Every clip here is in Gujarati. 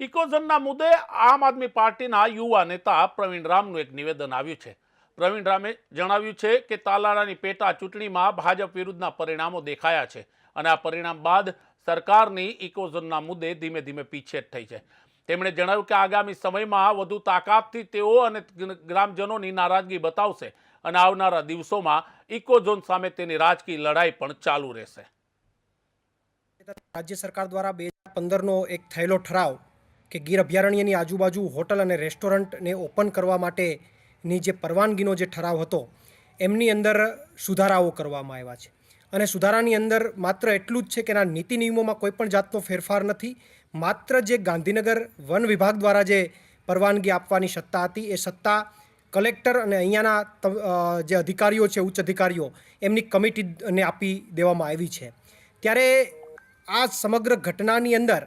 ઇકોઝનના મુદ્દે આમ આદમી પાર્ટીના યુવા નેતા પ્રવીણ રામનું એક નિવેદન આવ્યું છે. પ્રવીણ રામે જણાવ્યું છે કે તાલાળાની પેટા ચૂંટણીમાં ભાજપ વિરુદ્ધના પરિણામો દેખાયા છે અને આ પરિણામ બાદ સરકારની ઇકોઝનના મુદ્દે ધીમે ધીમે પીછેટ થઈ છે. તેમણે જણાવ્યું કે આગામી સમયમાં વધુ તાકાતથી તેઓ અને ગ્રામજનોની નારાજગી બતાવશે અને આવનારા દિવસોમાં ઇકોઝોન સામે તેની રાજકીય લડાઈ પણ ચાલુ રહેશે. રાજ્ય સરકાર દ્વારા બે હજાર પંદરનો એક થયેલો ઠરાવ કે ગીર અભયારણ્યની આજુબાજુ હોટલ અને રેસ્ટોરન્ટને ઓપન કરવા માટેની જે પરવાનગીનો જે ઠરાવ હતો, એમની અંદર સુધારાઓ કરવામાં આવ્યા છે. અને સુધારાની અંદર માત્ર એટલું જ છે કે એના નીતિ નિયમોમાં કોઈ પણ જાતનો ફેરફાર નથી, માત્ર જે ગાંધીનગર વન વિભાગ દ્વારા જે પરવાનગી આપવાની સત્તા હતી, એ સત્તા કલેક્ટર અને અહીંયાના જે અધિકારીઓ છે, ઉચ્ચ અધિકારીઓ, એમની કમિટીને આપી દેવામાં આવી છે. ત્યારે આ સમગ્ર ઘટનાની અંદર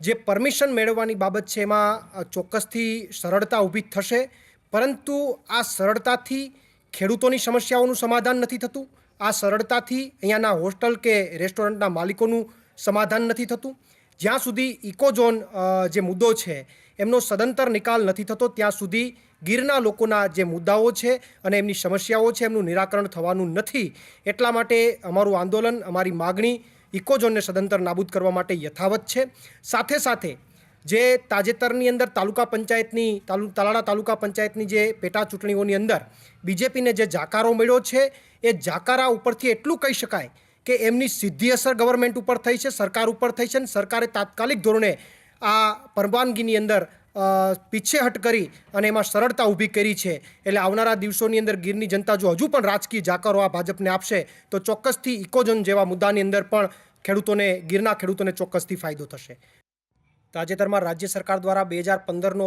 જે પરમિશન મેળવવાની બાબત છે એમાં ચોક્કસથી સરળતા ઊભી થશે. પરંતુ આ સરળતાથી ખેડૂતોની સમસ્યાઓનું સમાધાન નથી થતું. આ સરળતાથી અહીંયાના હોસ્ટેલ કે રેસ્ટોરન્ટના માલિકોનું સમાધાન નથી થતું. જ્યાં સુધી ઇકોઝોન જે મુદ્દો છે, એમનો સદંતર નિકાલ નથી થતો, ત્યાં સુધી ગીરના લોકોના જે મુદ્દાઓ છે અને એમની સમસ્યાઓ છે, એમનું નિરાકરણ થવાનું નથી. એટલા માટે અમારું આંદોલન, અમારી માગણી ઇકોઝોનને સદંતર નાબૂદ કરવા માટે યથાવત છે. સાથે સાથે જે તાજેતરની અંદર તાલુકા પંચાયતની, તાલુ, તાલાળા તાલુકા પંચાયતની જે પેટા ચૂંટણીઓની અંદર બીજેપીને જે જાકારો મળ્યો છે, એ જાકારા ઉપરથી એટલું કહી શકાય કે એમની સીધી અસર ગવર્મેન્ટ ઉપર થઈ છે, સરકાર ઉપર થઈ છે અને સરકારે તાત્કાલિક ધોરણે આ પરવાનગીની અંદર પીછેહટ કરી અને એમાં સરળતા ઊભી કરી છે. એટલે આવનારા દિવસોની અંદર ગીરની જનતા જો હજુ પણ રાજકીય જાકારો આ ભાજપને આપશે, તો ચોક્કસથી ઇકોઝોન જેવા મુદ્દાની અંદર પણ ખેડૂતોને, ગીરના ખેડૂતોને ચોક્કસથી ફાયદો થશે. તાજેતરમાં રાજ્ય સરકાર દ્વારા બે હજાર પંદરનો